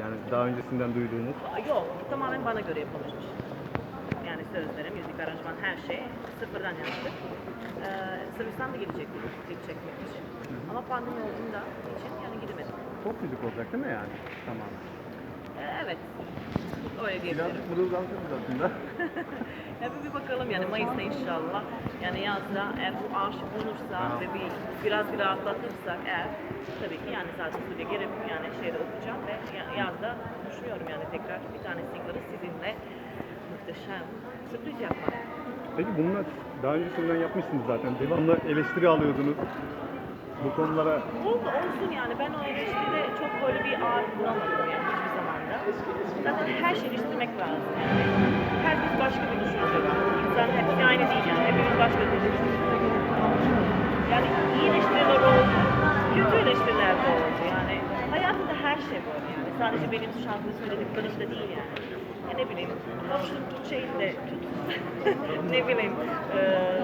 Yani daha öncesinden duyduğunuz. Yok, tamamen bana göre yapılmış. Yani sözleri, müzik, aranjman, her şey sıfırdan yaptık. Ee, Sırbistan'da gidecektik klip çekmek için. Ama pandemi olduğunda için yani gidemedim. Çok müzik olacak değil mi yani? Tamam. Ee, evet, öyle diyebilirim. Birazcık mırıldansınız aslında. Ya bir, bir bakalım yani Mayıs'ta inşallah. Yani yazda eğer bu aşık olursa ve bir biraz bir rahatlatırsak eğer tabii ki yani zaten stüdyoya girip yani şeyde okuyacağım ve ya- yazda düşünüyorum yani tekrar bir tane single'ı sizinle muhteşem sürpriz yapmak. Peki bunlar daha öncesinden yapmışsınız zaten. Devamlı eleştiri alıyordunuz. Bu konulara Oldu olsun yani ben o eleştiride çok böyle bir ağır bulamadım yani. Zaten her şeyi eleştirmek lazım yani. Herkes başka bir düşünce var. İnsan hepsi aynı değil yani. Hepimiz başka bir düşünce. Yani iyi eleştiriler oldu, kötü eleştiriler de oldu yani. Hayatında her şey var yani. Sadece benim şarkı söylediklerim de değil yani. Ya ne bileyim, komşunun tut şeyini de ne bileyim, eee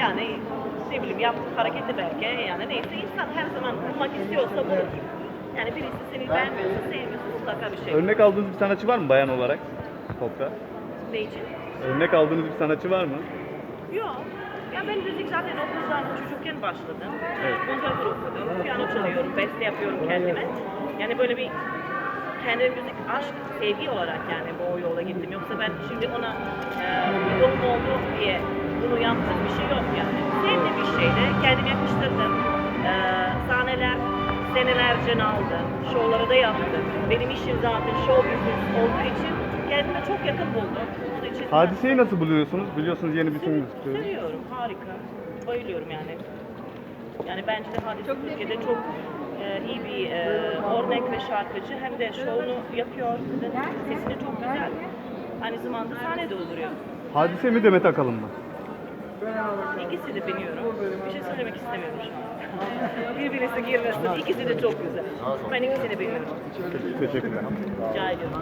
yani ne bileyim yaptığı hareketi belki yani neyse insan her zaman bulmak istiyorsa bulur. Yani birisi seni beğenmiyorsa sevmiyorsa mutlaka bir şey. örnek aldığınız bir sanatçı var mı bayan olarak? Pop'ta. Ne için? Örnek aldığınız bir sanatçı var mı? Yok. Ya ben müzik zaten okuldan çocukken başladım. Evet. Konservatuvar okudum. Piyano çalıyorum, beste yapıyorum kendime. Yani böyle bir kendi müzik aşk, sevgi olarak yani bu yola gittim. Yoksa ben şimdi ona e, bir doğum oldu diye bunu yaptım bir şey yok yani. Sevdiğim bir şeyde kendim yakıştırdım. Senelerce aldım. Şovları da yaptım. Benim işim zaten show business olduğu için kendime çok yakın buldum. Onun için Hadiseyi nasıl buluyorsunuz? Biliyorsunuz yeni bir single çıkıyor. Seviyorum, harika. Bayılıyorum yani. Yani bence de Hadise Türkiye'de çok e, iyi bir e, örnek ve şarkıcı. Hem de şovunu yapıyor, sesini çok güzel. Aynı zamanda sahnede oluyor. Hadise mi Demet Akalın mı? İkisi de biliyorum. Bir şey söylemek istemiyorum şu an. Birbirisi girmesin. İkisi de çok güzel. Ben ikisini biliyorum. Teşekkürler. Rica ediyorum.